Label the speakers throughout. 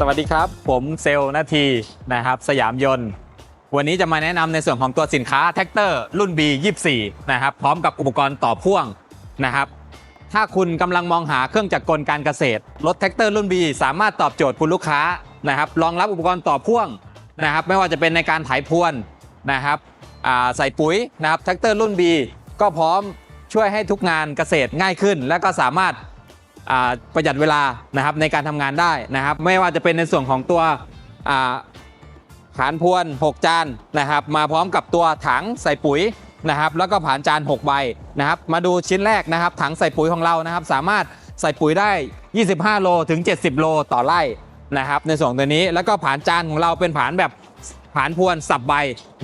Speaker 1: สวัสดีครับ ผมเซลล์นาทีนะครับ สยามยนต์ วันนี้จะมาแนะนำในส่วนของตัวสินค้าแท็กเตอร์รุ่น B24 นะครับ พร้อมกับอุปกรณ์ต่อพ่วงนะครับ ถ้าคุณกำลังมองหาเครื่องจักรกลการเกษตร รถแท็กเตอร์รุ่น B สามารถตอบโจทย์คุณลูกค้านะครับรองรับอุปกรณ์ต่อพ่วงนะครับ ไม่ว่าจะเป็นในการไถพรวนนะครับใส่ปุ๋ยนะครับแท็กเตอร์รุ่น B ก็พร้อมช่วยให้ทุกงานเกษตรง่ายขึ้น และก็สามารถ ประหยัดเวลานะครับในการทำงานได้นะครับ ไม่ว่าจะเป็นในส่วนของตัวอ่านพวน 6 จานนะครับ มาพร้อมกับตัวถังใส่ปุ๋ยนะครับ แล้วก็ผานจาน6ใบนะครับ มาดูชิ้นแรกนะครับ ถังใส่ปุ๋ยของเรานะครับ สามารถใส่ปุ๋ยได้ 25 โลถึง 70 โลต่อไร่นะครับ ในส่วนตัวนี้แล้วก็ผานจานของเราเป็นผานแบบผานพวนสับใบ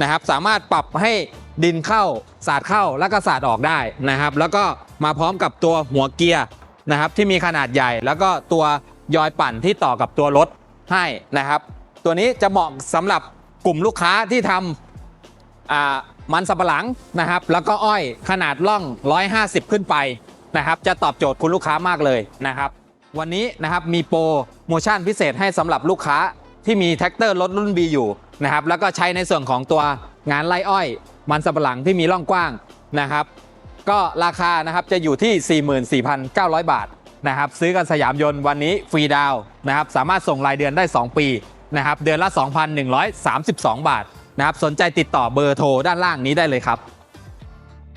Speaker 1: นะครับ สามารถปรับให้ดินเข้าสาดเข้าแล้วก็สาดออกได้นะครับ แล้วก็มาพร้อมกับตัวหัวเกียร์ นะครับที่มีขนาดใหญ่ แล้วก็ตัวยอยปั่นที่ต่อกับตัวรถให้นะครับ ตัวนี้จะเหมาะสำหรับกลุ่มลูกค้าที่ทำมันสับหลังนะครับ แล้วก็อ้อยขนาดล่อง 150 ขึ้นไปนะครับ จะตอบโจทย์คุณลูกค้ามากเลยนะครับ วันนี้นะครับมีโปรโมชั่นพิเศษให้สำหรับลูกค้าที่มีแท็กเตอร์รถรุ่น B อยู่นะครับแล้วก็ใช้ในส่วนของตัวงานไล่อ้อย มันสับหลังที่มีร่องกว้างนะครับ ก็ราคานะครับจะอยู่ที่ 44,900 บาทนะครับซื้อกันสยามยนต์วันนี้ฟรีดาวนะครับสามารถส่งรายเดือนได้ 2 ปีนะครับเดือนละ 2,132 บาทนะครับสนใจติดต่อเบอร์โทรด้านล่างนี้ได้เลยครับ